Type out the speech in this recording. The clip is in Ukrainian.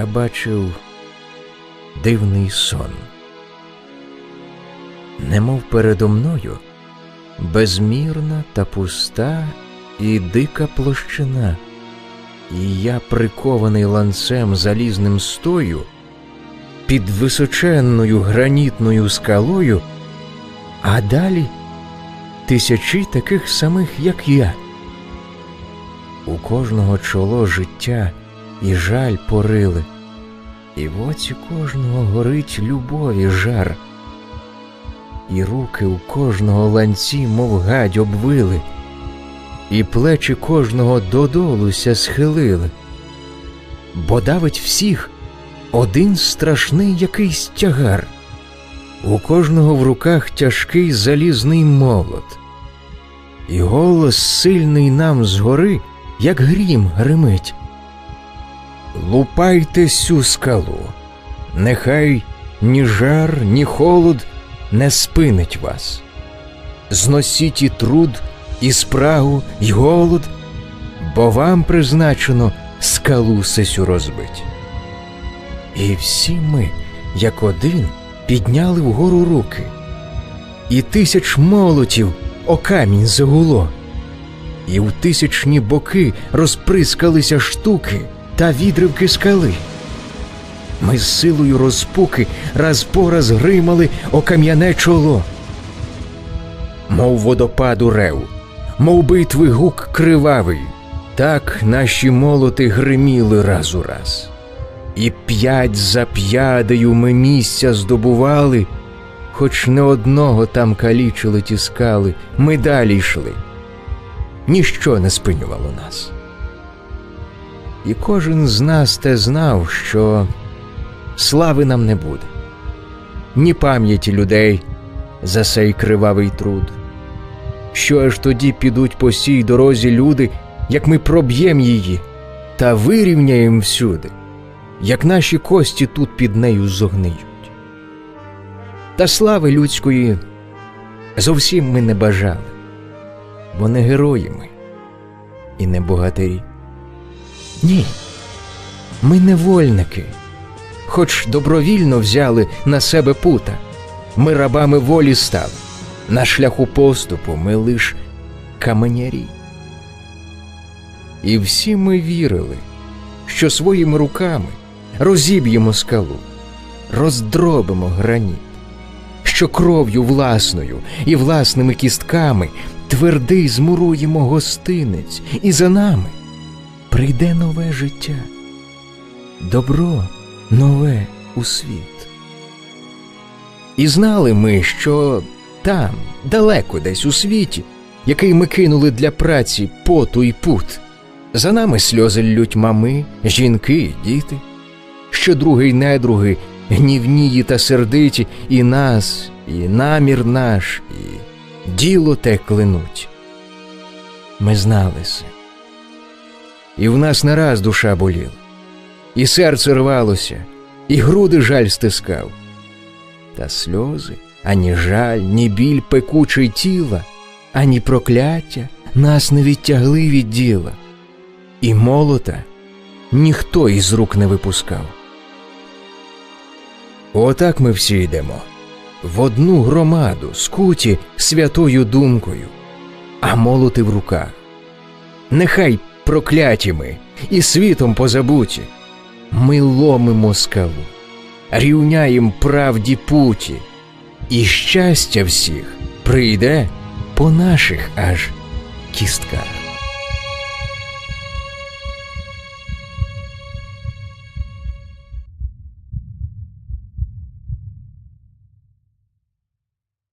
я бачив дивний сон. Немов передо мною безмірна та пуста і дика площина, і я, прикований ланцем залізним стою, під височенною гранітною скалою, а далі тисячі таких самих, як я. У кожного чоло життя і жаль порили, і в оці кожного горить любові жар, і руки у кожного ланці, мов гадь, обвили, і плечі кожного додолуся схилили, бо давить всіх один страшний якийсь тягар, у кожного в руках тяжкий залізний молот, і голос сильний нам згори, як грім гримить. Лупайте сю скалу, нехай ні жар, ні холод не спинить вас. Зносіть і труд, і спрагу, й голод, бо вам призначено скалу сесю розбить. І всі ми, як один, підняли вгору руки, і тисяч молотів о камінь загуло, і в тисячні боки розприскалися штуки та відривки скали. Ми з силою розпуки раз по раз гримали о кам'яне чоло, мов водопаду рев, мов битви гук кривавий, так наші молоти гриміли раз у раз. І п'ять за п'ядею ми місця здобували, хоч не одного там калічили ті скали, ми далі йшли. Ніщо не спинювало нас. І кожен з нас те знав, що слави нам не буде, ні пам'яті людей за сей кривавий труд. Що аж тоді підуть по сій дорозі люди, як ми проб'єм її та вирівняєм всюди, як наші кості тут під нею зогниють. Та слави людської зовсім ми не бажали, бо не герої і не богатирі. Ні, ми невольники, хоч добровільно взяли на себе пута, ми рабами волі стали, на шляху поступу ми лиш каменярі. І всі ми вірили, що своїми руками розіб'ємо скалу, роздробимо граніт, що кров'ю власною і власними кістками твердий змуруємо гостинець, і за нами прийде нове життя, добро нове у світ. І знали ми, що там, далеко десь у світі, який ми кинули для праці поту й пут, за нами сльози лють мами, жінки і діти, що другий недруги, гнівнії та сердиті, і нас, і намір наш, і діло те клинуть. Ми знали се. І в нас не раз душа боліла, і серце рвалося, і груди жаль стискав. Та сльози, ані жаль, ні біль пекучий тіла, ані прокляття нас не відтягли від діла, і молота ніхто із рук не випускав. Отак ми всі йдемо в одну громаду, скуті святою думкою, а молоти в руках. Нехай прокляті ми і світом позабуті, ми ломимо скалу, рівняєм правді путі, і щастя всіх прийде по наших аж кістках.